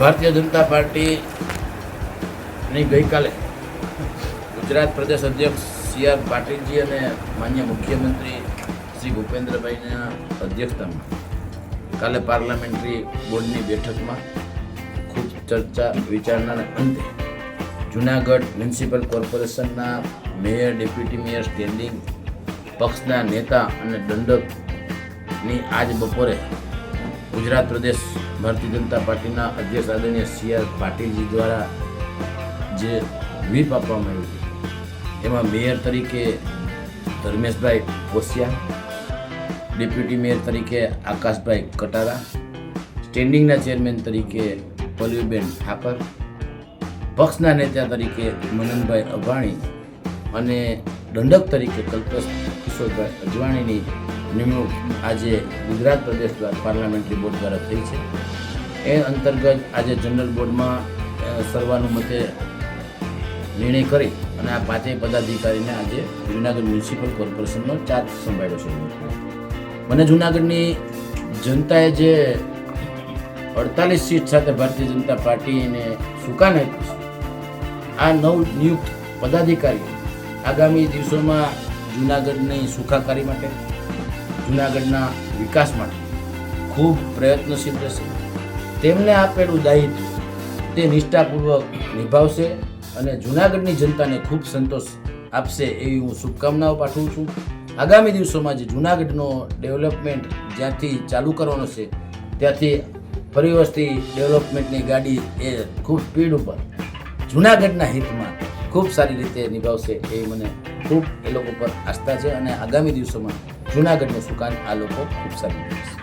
ભારતીય જનતા પાર્ટીની ગઈકાલે ગુજરાત પ્રદેશ અધ્યક્ષ સી આર પાટીલજી અને માન્ય મુખ્યમંત્રી શ્રી ભૂપેન્દ્રભાઈના અધ્યક્ષતામાં કાલે પાર્લામેન્ટરી બોર્ડની બેઠકમાં ખૂબ ચર્ચા વિચારણાના અંતે જુનાગઢ મ્યુનિસિપલ કોર્પોરેશનના મેયર, ડેપ્યુટી મેયર સ્ટેન્ડિંગ પક્ષના નેતા અને દંડકની આજ બપોરે ગુજરાત પ્રદેશ ભારતીય જનતા પાર્ટીના અધ્યક્ષ આદરણીય સી આર પાટીલજી દ્વારા જે વ્હીપ આપવામાં આવ્યું છે, એમાં મેયર તરીકે ધર્મેશભાઈ કોશિયા, ડેપ્યુટી મેયર તરીકે આકાશભાઈ કટારા, સ્ટેન્ડિંગના ચેરમેન તરીકે પલ્યુબેન ઠાકર, પક્ષના નેતા તરીકે મનનભાઈ અભાણી અને દંડક તરીકે કલ્પેશ કિશોરભાઈ અજવાણીની નિમણૂક આજે ગુજરાત પ્રદેશ દ્વારા પાર્લામેન્ટરી બોર્ડ દ્વારા થઈ છે. એ અંતર્ગત આજે જનરલ બોર્ડમાં સર્વાનુમતે નિર્ણય કરી અને આ પાંચેય પદાધિકારીને આજે જૂનાગઢ મ્યુનિસિપલ કોર્પોરેશનનો ચાર્જ સંભાળ્યો છે. મને જૂનાગઢની જનતાએ જે અડતાલીસ સીટ સાથે ભારતીય જનતા પાર્ટીને સુકાન આ નવ નિયુક્ત પદાધિકારીઓ આગામી દિવસોમાં જૂનાગઢની સુખાકારી માટે, જૂનાગઢના વિકાસ માટે ખૂબ પ્રયત્નશીલ રહેશે. તેમને આપેલું દાયિત્વ તે નિષ્ઠાપૂર્વક નિભાવશે અને જૂનાગઢની જનતાને ખૂબ સંતોષ આપશે એવી હું શુભકામનાઓ પાઠવું છું. આગામી દિવસોમાં જે જૂનાગઢનો ડેવલપમેન્ટ જ્યાંથી ચાલુ કરવાનો છે, ત્યાંથી ફરી વસ્તી ડેવલપમેન્ટની ગાડી એ ખૂબ સ્પીડ ઉપર જૂનાગઢના હિતમાં ખૂબ સારી રીતે નિભાવશે એ મને ખૂબ એ લોકો પર આસ્થા છે અને આગામી દિવસોમાં જૂનાગઢનું સુકાન આ લોકો ખૂબ સારી નિભાવશે